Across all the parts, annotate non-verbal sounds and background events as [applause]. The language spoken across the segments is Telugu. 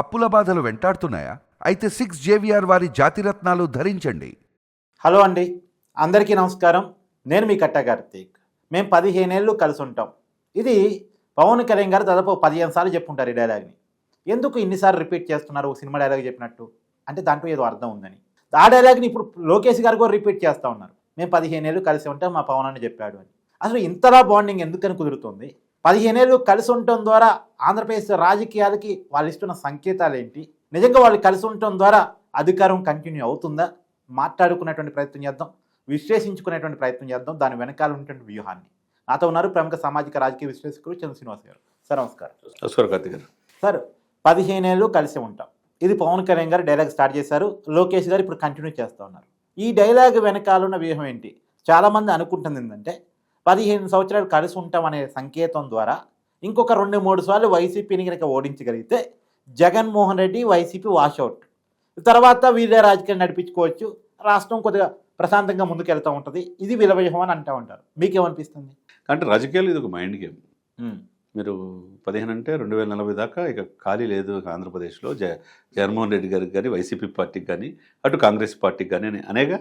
అప్పుల బాధలు వెంటాడుతున్నాయా? అయితే సిక్స్ జేవిఆర్ వారి జాతిరత్నాలు ధరించండి. హలో అండి. అందరికీ నమస్కారం. నేను మీ కట్ట కార్తీక్. మేము పదిహేనేళ్ళు కలిసి ఉంటాం ఇది పవన్ కళ్యాణ్ గారు దాదాపు పదిహేను సార్లు చెప్పుంటారు ఈ డైలాగ్ని. ఎందుకు ఇన్నిసార్లు రిపీట్ చేస్తున్నారు ఒక సినిమా డైలాగ్ చెప్పినట్టు? అంటే దాంట్లో ఏదో అర్థం ఉందని. ఆ డైలాగ్ని ఇప్పుడు లోకేష్ గారు కూడా రిపీట్ చేస్తూ ఉన్నారు. మేము పదిహేనేళ్ళు కలిసి ఉంటాం మా పవన్ అని చెప్పాడు అని. అసలు ఇంతలా బాండింగ్ ఎందుకని కుదురుతుంది? పదిహేనేళ్ళు కలిసి ఉండటం ద్వారా ఆంధ్రప్రదేశ్ రాజకీయాలకి వాళ్ళు ఇస్తున్న సంకేతాలు ఏంటి నిజంగా వాళ్ళు కలిసి ఉండటం ద్వారా అధికారం కంటిన్యూ అవుతుందా? మాట్లాడుకునేటువంటి ప్రయత్నం చేద్దాం విశ్లేషించుకునేటువంటి ప్రయత్నం చేద్దాం. దాని వెనకాల ఉన్నటువంటి వ్యూహాన్ని. నాతో ఉన్నారు ప్రముఖ సామాజిక రాజకీయ విశ్లేషకులు చంద్ర శ్రీనివాస్ గారు. సార్ నమస్కారం. నమస్కారం కార్తీక్ గారు. సార్ పదిహేనేళ్ళు కలిసి ఉంటాం. ఇది పవన్ కళ్యాణ్ గారు డైలాగ్ స్టార్ట్ చేశారు. లోకేష్ గారు ఇప్పుడు కంటిన్యూ చేస్తూ ఉన్నారు. ఈ డైలాగ్ వెనకాల ఉన్న వ్యూహం ఏంటి? చాలామంది అనుకుంటుంది ఏంటంటే పదిహేను సంవత్సరాలు కలిసి ఉంటాం అనే సంకేతం ద్వారా ఇంకొక రెండు మూడు సార్లు వైసీపీని కనుక ఓడించగలిగితే జగన్మోహన్ రెడ్డి వైసీపీ వాషౌట్ తర్వాత వీళ్ళే రాజకీయం నడిపించుకోవచ్చు. రాష్ట్రం కొద్దిగా ప్రశాంతంగా ముందుకెళ్తూ ఉంటుంది. ఇది విలవ్యూహం అని అంటూ ఉంటారు. మీకేమనిపిస్తుంది? అంటే రాజకీయాలు ఇది ఒక మైండ్ గేమ్ మీరు పదిహేను అంటే రెండు వేల నలభై దాకా ఇక ఖాళీ లేదు ఆంధ్రప్రదేశ్లో. జ జగన్మోహన్ రెడ్డి గారికి కానీ వైసీపీ పార్టీకి కానీ అటు కాంగ్రెస్ పార్టీకి కానీ అని అనేగా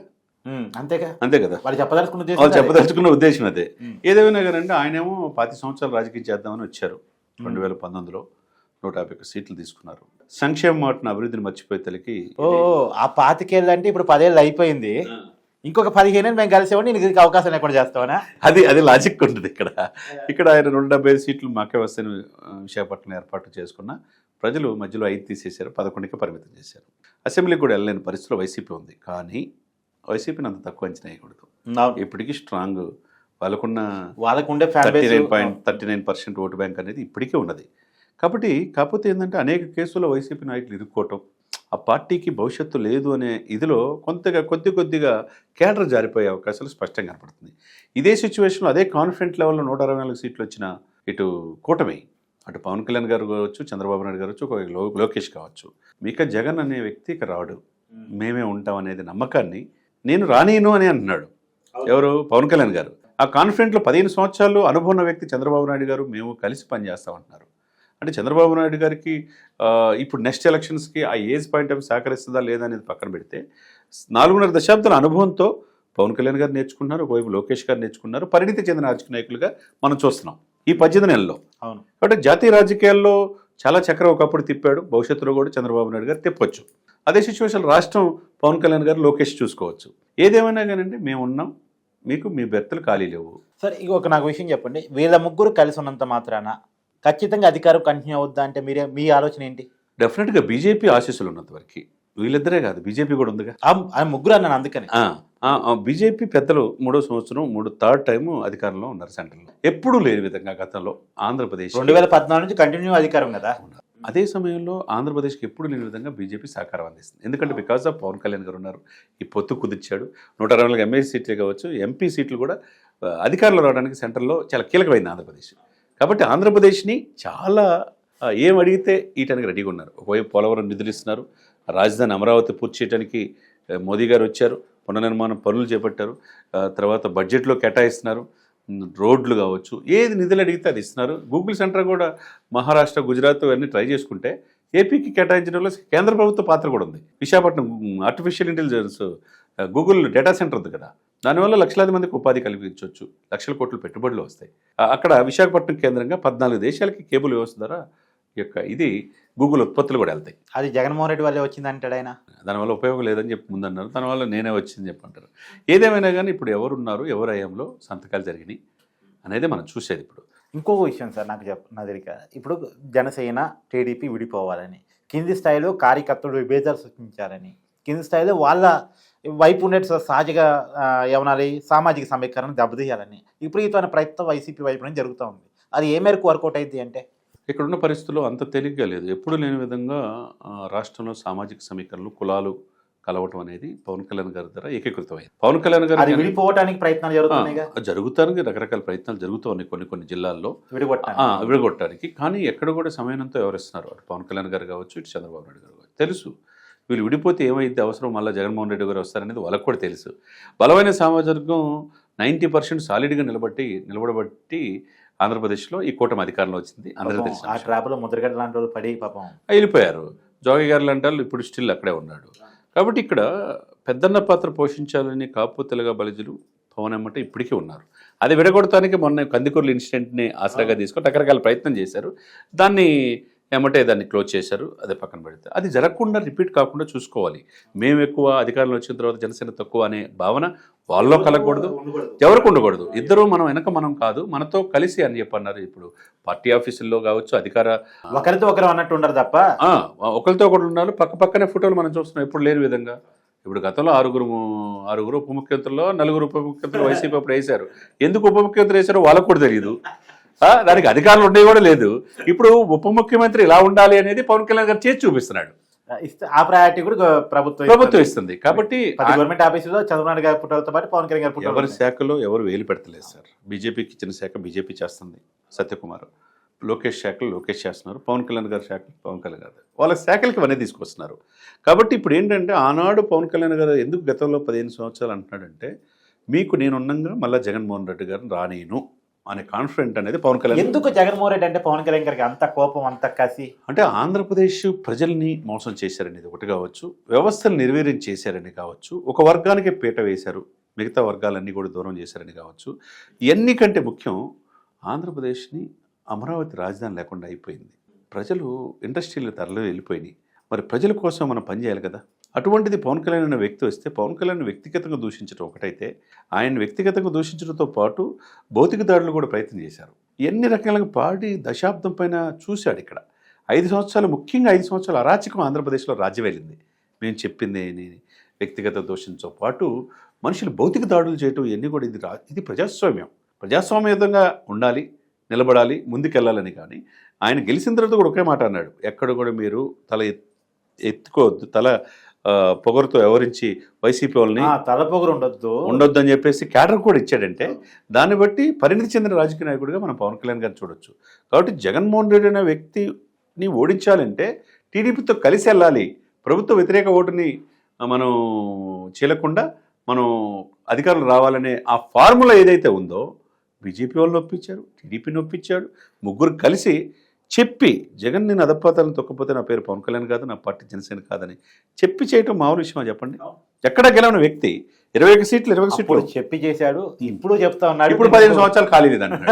అంతేగా? అంతే కదా. వాళ్ళు చెప్పదలుచుకున్న ఉద్దేశం వాళ్ళు అదే. చెప్పదలుచుకున్న ఉద్దేశం అదే. ఏదేమైనా కానీ ఆయనేమో పాతి సంవత్సరాలు రాజకీయం చేద్దామని వచ్చారు. రెండు వేల పంతొమ్మిదిలో నూట యాభై ఒక్క సీట్లు తీసుకున్నారు. సంక్షేమ మాటను అభివృద్ధిని మర్చిపోయే తలకి ఓ ఆ పాతికేళ్ళు అంటే ఇప్పుడు పదేళ్ళు అయిపోయింది. ఇంకొక పదిహేను మేము కలిసేవాడిని నీకు అవకాశం లేకుండా చేస్తావనా? అది అది లాజిక్ ఉంటుంది ఇక్కడ. ఇక్కడ ఆయన రెండు డెబ్బై ఐదు సీట్లు మాకే వస్తాయని విశాఖపట్నం ఏర్పాటు చేసుకున్న ప్రజలు మధ్యలో ఐదు తీసేశారు పదకొండుకి పరిమితం చేశారు. అసెంబ్లీకి కూడా వెళ్ళలేని పరిస్థితిలో వైసీపీ ఉంది. కానీ వైసీపీని అంత తక్కువ అంచనా వేయకూడదు. ఇప్పటికీ స్ట్రాంగ్ వాళ్ళకున్న వాళ్ళకు ఉండే fan thirty nine point thirty nine percent vote bank అనేది ఇప్పటికే ఉన్నది. కాబట్టి కాకపోతే ఏంటంటే అనేక కేసుల్లో వైసీపీ నాయకులు ఇరుక్కోవటం ఆ పార్టీకి భవిష్యత్తు లేదు అనే ఇదిలో కొంతగా కొద్ది కొద్దిగా కేడర్ జారిపోయే అవకాశాలు స్పష్టంగా కనపడుతుంది ఇదే సిచ్యువేషన్లో అదే కాన్ఫిడెంట్ లెవెల్లో నూట అరవై నాలుగు సీట్లు వచ్చిన ఇటు కూటమి అటు పవన్ కళ్యాణ్ గారు కావచ్చు చంద్రబాబు నాయుడు గారు కావచ్చు లోకేష్ కావచ్చు. మిక జగన్ అనే వ్యక్తి ఇక రాడు. మేమే ఉంటాం అనేది నమ్మకాన్ని నేను రానీను అని అంటున్నాడు. ఎవరు? పవన్ కళ్యాణ్ గారు. ఆ కాన్ఫిడెంట్లో పదిహేను సంవత్సరాలు అనుభవం ఉన్న వ్యక్తి చంద్రబాబు నాయుడు గారు మేము కలిసి పనిచేస్తామంటున్నారు. అంటే చంద్రబాబు నాయుడు గారికి ఇప్పుడు నెక్స్ట్ ఎలక్షన్స్కి ఆ ఏజ్ పాయింట్ ఆఫ్ సహకరిస్తుందా లేదా అనేది పక్కన పెడితే నాలుగున్నర దశాబ్దాల అనుభవంతో పవన్ కళ్యాణ్ గారు నేర్చుకున్నారు ఒకవైపు లోకేష్ గారు నేర్చుకున్నారు పరిణితి చెందిన రాజకీయ నాయకులుగా మనం చూస్తున్నాం ఈ పద్దెనిమిది నెలల్లో. అవును. కాబట్టి జాతీయ రాజకీయాల్లో చాలా చక్రం ఒకప్పుడు తిప్పాడు. భవిష్యత్తులో కూడా చంద్రబాబు నాయుడు గారు తిప్పొచ్చు. అదే సిచ్యువేషన్ రాష్ట్రం పవన్ కళ్యాణ్ గారు లోకేష్ చూసుకోవచ్చు. ఏదేమైనా కానండి మేము ఉన్నాం. మీకు మీ బెర్తలు ఖాళీ లేవు. సరే ఇక ఒక నాకు విషయం చెప్పండి. వీళ్ళ ముగ్గురు కలిసి ఉన్నంత మాత్రాన ఖచ్చితంగా అధికారం కంటిన్యూ అవుద్దా అంటే మీరే మీ ఆలోచన ఏంటి? డెఫినెట్గా బీజేపీ ఆశీస్సులు ఉన్నంత వరకు. వీళ్ళిద్దరే కాదు బీజేపీ కూడా ఉందిగా. ఆ- ముగ్గురు అన్నాను అందుకని. బీజేపీ పెద్దలు మూడో సంవత్సరం మూడు థర్డ్ టైం అధికారంలో ఉన్నారు సెంట్రల్లో. ఎప్పుడూ లేని విధంగా గతంలో ఆంధ్రప్రదేశ్ రెండు వేల పద్నాలుగు నుంచి కంటిన్యూ అధికారం కదా. అదే సమయంలో ఆంధ్రప్రదేశ్కి ఎప్పుడు లేని విధంగా బీజేపీ సహకారం అందిస్తుంది. ఎందుకంటే బికాస్ ఆఫ్ పవన్ కళ్యాణ్ గారు ఉన్నారు. ఈ పొత్తు కుదిర్చాడు. నూట అరవై నాలుగు ఎమ్మెల్యే సీట్లే కావచ్చు ఎంపీ సీట్లు కూడా అధికారంలో రావడానికి సెంటర్లో చాలా కీలకమైంది ఆంధ్రప్రదేశ్. కాబట్టి ఆంధ్రప్రదేశ్ని చాలా ఏం అడిగితే ఈయటానికి రెడీగా ఉన్నారు. ఒకవైపు పోలవరం నిధులు ఇస్తున్నారు రాజధాని అమరావతి పూర్తి చేయడానికి మోదీ గారు వచ్చారు. పునర్నిర్మాణం పనులు చేపట్టారు. తర్వాత బడ్జెట్లో కేటాయిస్తున్నారు. రోడ్లు కావచ్చు ఏది నిధులు అడిగితే అది ఇస్తున్నారు. గూగుల్ సెంటర్ కూడా మహారాష్ట్ర గుజరాత్ అన్నీ ట్రై చేసుకుంటే ఏపీకి కేటాయించడంలో కేంద్ర ప్రభుత్వ పాత్ర కూడా ఉంది. Visakhapatnam artificial intelligence Google data centre ఉంది కదా. దానివల్ల లక్షలాది మందికి ఉపాధి కల్పించవచ్చు. లక్షల కోట్ల పెట్టుబడులు వస్తాయి. అక్కడ విశాఖపట్నం కేంద్రంగా పద్నాలుగు దేశాలకి కేబుల్ వ్యవస్థ ద్వారా యొక్క ఇది గూగుల్ ఉత్పత్తులు కూడా వెళ్తాయి. అది జగన్మోహన్ రెడ్డి వల్లే వచ్చింది అంటాడు ఆయన? దానివల్ల ఉపయోగం లేదని చెప్పి ముందన్నారు. దానివల్ల నేనే వచ్చింది చెప్పంటారు. ఏదేమైనా కానీ ఇప్పుడు ఎవరున్నారు ఎవరు అయ్యంలో సంతకాలు జరిగినాయి అనేది మనం చూసేది ఇప్పుడు. ఇంకొక విషయం సార్ నాకు చెప్ప నా దగ్గర ఇప్పుడు జనసేన టీడీపీ విడిపోవాలని కింది స్థాయిలో కార్యకర్తలు విభేదాలు సృష్టించాలని కింది స్థాయిలో వాళ్ళ వైపు ఉండే సహజగా ఏమనాలి సామాజిక సమీకరణ దెబ్బతీయాలని విపరీతమైన ప్రయత్నం వైసీపీ వైపు నుంచి జరుగుతూ ఉంది. అది ఏ మేరకు వర్కౌట్ అయింది అంటే? ఇక్కడున్న పరిస్థితుల్లో అంత తేలిగ్గా లేదు. ఎప్పుడు లేని విధంగా రాష్ట్రంలో సామాజిక సమీకరణలు కులాలు కలవటం అనేది పవన్ కళ్యాణ్ గారి ద్వారా ఏకీకృతమైంది. పవన్ కళ్యాణ్ గారు విడిపోవటానికి ప్రయత్నాలు జరుగుతున్నాయిగా? జరుగుతానికి రకరకాల ప్రయత్నాలు జరుగుతూ ఉన్నాయి కొన్ని కొన్ని జిల్లాల్లో. విడగొట్టడానికి. కానీ ఎక్కడ కూడా సమయానంతో ఎవరిస్తున్నారు? అటు పవన్ కళ్యాణ్ గారు కావచ్చు ఇటు చంద్రబాబు నాయుడు గారు కావచ్చు. తెలుసు. వీళ్ళు విడిపోతే ఏమైతే అవసరం మళ్ళీ జగన్మోహన్ రెడ్డి గారు వస్తారనేది వాళ్ళకు కూడా తెలుసు. బలమైన సామాజికం నైంటీ పర్సెంట్ సాలిడ్గా నిలబట్టి నిలబడబట్టి ఆంధ్రప్రదేశ్లో ఈ కూటమి అధికారంలో వచ్చింది. అందరికీ తెలిసిన ఆ విషయం. ట్రాప్లో ముద్రగడ్డ లాంటి వాళ్ళు పడి పాపం. వెళ్ళిపోయారు. జోగి గారు లాంటి వాళ్ళు ఇప్పుడు స్టిల్ అక్కడే ఉన్నాడు. కాబట్టి ఇక్కడ పెద్దన్న పాత్ర పోషించాలని కాపుతలుగా బలిజులు పవన్ ఎమ్మట ఇప్పటికీ ఉన్నారు. అది విడగొడటానికి మొన్న కందికూరుల ఇన్సిడెంట్ని ఆసరాగా తీసుకొని రకరకాల ప్రయత్నం చేశారు. దాన్ని ఎమ్మటే దాన్ని క్లోజ్ చేశారు అదే పక్కన పెడితే. అది జరగకుండా రిపీట్ కాకుండా చూసుకోవాలి. మేము ఎక్కువ అధికారంలో వచ్చిన తర్వాత జనసేన తక్కువ అనే భావన వాళ్ళలో కలగకూడదు ఎవరికి ఉండకూడదు. ఇద్దరు మనం వెనక మనం కాదు మనతో కలిసి అని చెప్పన్నారు ఇప్పుడు. పార్టీ ఆఫీసుల్లో కావచ్చు అధికార ఒకరితో ఒకరు అన్నట్టు ఉండరు తప్ప. ఆ, ఒకరితో ఒకరు ఉన్నారు. పక్క పక్కనే ఫోటోలు మనం చూస్తున్నాం ఎప్పుడు లేని విధంగా. ఇప్పుడు గతంలో ఆరుగురు ఆరుగురు ఉప ముఖ్యమంత్రుల్లో నలుగురు ఉప ముఖ్యమంత్రులు [laughs] వైసీపీ అప్పుడు వేశారు. ఎందుకు ఉప ముఖ్యమంత్రి వేశారో వాళ్ళకు కూడా తెలియదు దానికి అధికారులు ఉండేవి కూడా లేదు. ఇప్పుడు ఉప ముఖ్యమంత్రి ఇలా ఉండాలి అనేది పవన్ కళ్యాణ్ గారు చేసి చూపిస్తున్నాడు. ఇస్తే ఆ ప్రయారిటీ కూడా ప్రభుత్వం ప్రభుత్వం ఇస్తుంది. కాబట్టి గవర్నమెంట్ ఆఫీసులో చంద్రబాబు గారి పుట్టాలతో పాటు పవన్ కళ్యాణ్ గారి ఎవరి శాఖలో ఎవరు వేలు పెడతలేదు సార్? బీజేపీకి ఇచ్చిన శాఖ బీజేపీ చేస్తుంది. సత్యకుమార్. లోకేష్ శాఖలు లోకేష్ చేస్తున్నారు. పవన్ కళ్యాణ్ గారి శాఖలు పవన్ కళ్యాణ్ గారు. వాళ్ళ శాఖలకి ఇవన్నీ తీసుకొస్తున్నారు. కాబట్టి ఇప్పుడు ఏంటంటే ఆనాడు పవన్ కళ్యాణ్ గారు ఎందుకు గతంలో పదిహేను సంవత్సరాలు అంటున్నాడంటే మీకు నేను ఉన్నంగా మళ్ళీ జగన్మోహన్ రెడ్డి గారిని రానేను. అనే కాన్ఫిడెంట్ అనేది పవన్ కళ్యాణ్ ఎందుకు జగన్మోహన్ రెడ్డి అంటే పవన్ కళ్యాణ్ గారికి అంత కోపం అంత కసి? అంటే ఆంధ్రప్రదేశ్ ప్రజల్ని మోసం చేశారనేది ఒకటి కావచ్చు వ్యవస్థను నిర్వీర్యం చేశారని కావచ్చు ఒక వర్గానికి పీట వేశారు మిగతా వర్గాలన్నీ కూడా దూరం చేశారని కావచ్చు ఇవన్నీ కంటే ముఖ్యం ఆంధ్రప్రదేశ్ని అమరావతి రాజధాని లేకుండా అయిపోయింది. ప్రజలు ఇండస్ట్రీలు తరలి వెళ్ళిపోయినాయి. మరి ప్రజల కోసం మనం పనిచేయాలి కదా? అటువంటిది పవన్ కళ్యాణ్ అనే వ్యక్తి వస్తే పవన్ కళ్యాణ్ వ్యక్తిగతంగా దూషించడం ఒకటైతే ఆయన వ్యక్తిగతంగా దూషించడంతో పాటు భౌతిక దాడులు కూడా ప్రయత్నం చేశారు. ఎన్ని రకాలుగా పాడి దశాబ్దం పైన చూశాడు ఇక్కడ. ఐదు సంవత్సరాలు ముఖ్యంగా ఐదు సంవత్సరాలు అరాచకం ఆంధ్రప్రదేశ్లో రాజ్యవేలింది. మేము చెప్పింది వ్యక్తిగత దోషంతో పాటు మనుషులు భౌతిక దాడులు చేయటం ఇవన్నీ కూడా ఇది రా ఇది ప్రజాస్వామ్యం. ప్రజాస్వామ్యతంగా ఉండాలి నిలబడాలి ముందుకెళ్ళాలని కానీ ఆయన గెలిచిన తర్వాత కూడా ఒకే మాట అన్నాడు. ఎక్కడ కూడా మీరు తల ఎత్తుకోవద్దు తల పొగరుతో ఎవరించి వైసీపీ వాళ్ళని ఆ, తలపొగరు ఉండొద్దు ఉండొద్దు. అని చెప్పేసి క్యాడర్ కూడా ఇచ్చాడంటే దాన్ని బట్టి పరిణితి చెందిన రాజకీయ నాయకుడిగా మనం పవన్ కళ్యాణ్ గారిని చూడొచ్చు. కాబట్టి జగన్మోహన్ రెడ్డి అనే వ్యక్తిని ఓడించాలంటే టీడీపీతో కలిసి వెళ్ళాలి. ప్రభుత్వ వ్యతిరేక ఓటుని మనం చీలకుండా మనం అధికారులు రావాలనే ఆ ఫార్ములా ఏదైతే ఉందో బీజేపీ వాళ్ళు నొప్పించారు టీడీపీ నొప్పించాడు ముగ్గురు కలిసి చెప్పి జగన్ నేను అదపాతాలను తొక్కపోతే నా పేరు పవన్ కళ్యాణ్ కాదు నా పార్టీ జనసేన కాదని చెప్పి చేయటం మామూలు విషయమా చెప్పండి? ఎక్కడ గెలవని వ్యక్తి ఇరవై ఒక సీట్లు ఇరవై సీట్లు. చెప్పి చేశాడు ఇప్పుడు చెప్తా ఉన్నాడు. ఇప్పుడు పదిహేను సంవత్సరాలు ఖాళీ అంటున్నాడు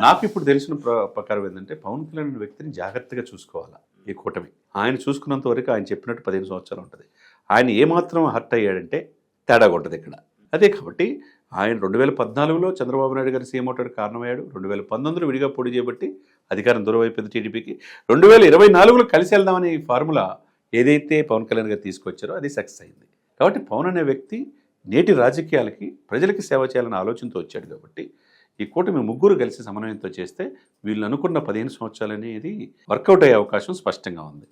నాకు ఇప్పుడు తెలిసిన ప్ర- ప్రకారం ఏంటంటే పవన్ కళ్యాణ్ వ్యక్తిని జాగ్రత్తగా చూసుకోవాలా ఈ కూటమి. ఆయన చూసుకున్నంత వరకు ఆయన చెప్పినట్టు పదిహేను సంవత్సరాలు ఉంటుంది. ఆయన ఏమాత్రం హర్ట్ అయ్యాడంటే తేడా కొట్టదు ఇక్కడ. అదే కాబట్టి ఆయన రెండు వేల పద్నాలుగులో చంద్రబాబు నాయుడు గారు సీఎం అవడానికి కారణమయ్యాడు. రెండు వేల పంతొమ్మిదిలో విడిగా పోటీ చేయబట్టి అధికారం దూరమైపోయింది టీడీపీకి. రెండు వేల ఇరవై నాలుగులో కలిసి వెళ్దామనే ఈ ఫార్ములా ఏదైతే పవన్ కళ్యాణ్ గారు తీసుకొచ్చారో అది సక్సెస్ అయింది. కాబట్టి పవన్ అనే వ్యక్తి నేటి రాజకీయాలకి ప్రజలకి సేవ చేయాలనే ఆలోచనతో వచ్చాడు కాబట్టి ఈ కూటమి ముగ్గురు కలిసి సమన్వయంతో చేస్తే వీళ్ళు అనుకున్న పదిహేను సంవత్సరాలు అనేది వర్కౌట్ అయ్యే అవకాశం స్పష్టంగా ఉంది.